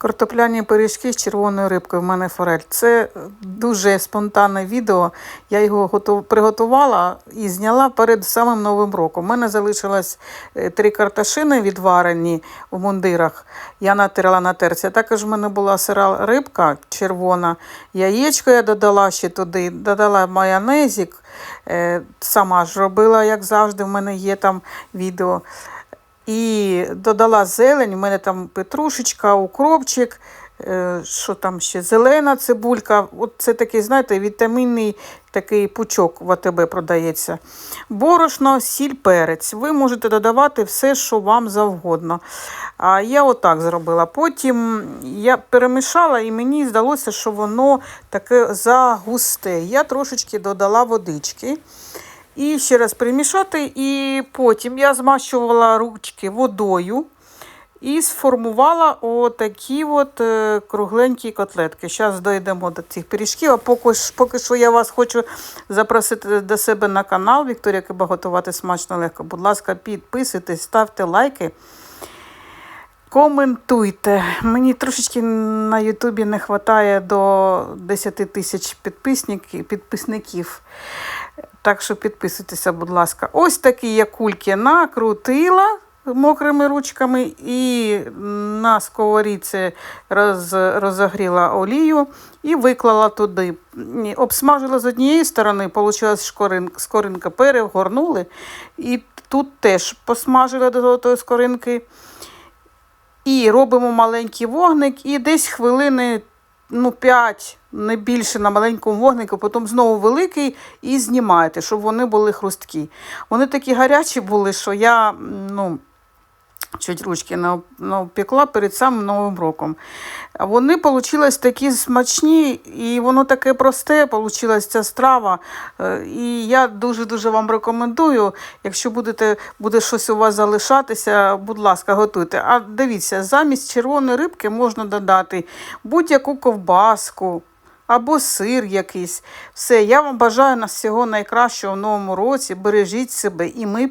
Картопляні пиріжки з червоною рибкою в мене форель. Це дуже спонтанне відео. Я його готов... приготувала і зняла перед самим Новим роком. У мене залишилось е, три карташини відварені в мундирах. Я натерла на терці. Також в мене була сира рибка червона. Яєчко я додала ще туди, додала майонезик. Е, Сама ж робила, як завжди, в мене є там відео. І додала зелень, у мене там петрушечка, укропчик, е, що там ще, зелена цибулька. От це такий, знаєте, вітамінний такий пучок в АТБ продається. Борошно, сіль, перець. Ви можете додавати все, що вам завгодно. А я отак зробила. Потім я перемішала і мені здалося, що воно таке загусте. Я трошечки додала водички. І ще раз перемішати, і потім я змащувала ручки водою і сформувала отакі от е, кругленькі котлетки. Зараз дійдемо до цих пиріжків, а поки, поки що я вас хочу запросити до себе на канал Вікторія Киба готувати смачно легко. Будь ласка, підписуйтесь, ставте лайки. Коментуйте. Мені трошечки на Ютубі не вистачає до 10 тисяч підписників. Так що підписуйтеся, будь ласка. Ось такі я кульки накрутила мокрими ручками і на сковорідці роз, розогріла олію і виклала туди. Обсмажила з однієї сторони, вийшла шкоринка, скоринка, перегорнули. І тут теж посмажила до тої скоринки. І робимо маленький вогник, і десь хвилини ну, 5, не більше на маленькому вогнику, потім знову великий і знімаєте, щоб вони були хрусткі. Вони такі гарячі були, що я ну, чуть ручки обпекла перед самим Новим роком. Вони вийшли такі смачні, і воно таке просте, вийшла ця страва. Е, І я дуже-дуже вам рекомендую, якщо будете, буде щось у вас залишатися, будь ласка, готуйте. А дивіться, замість червоної рибки можна додати будь-яку ковбаску. Або сир якийсь. Все, я вам бажаю нас всього найкращого в новому році. Бережіть себе, і ми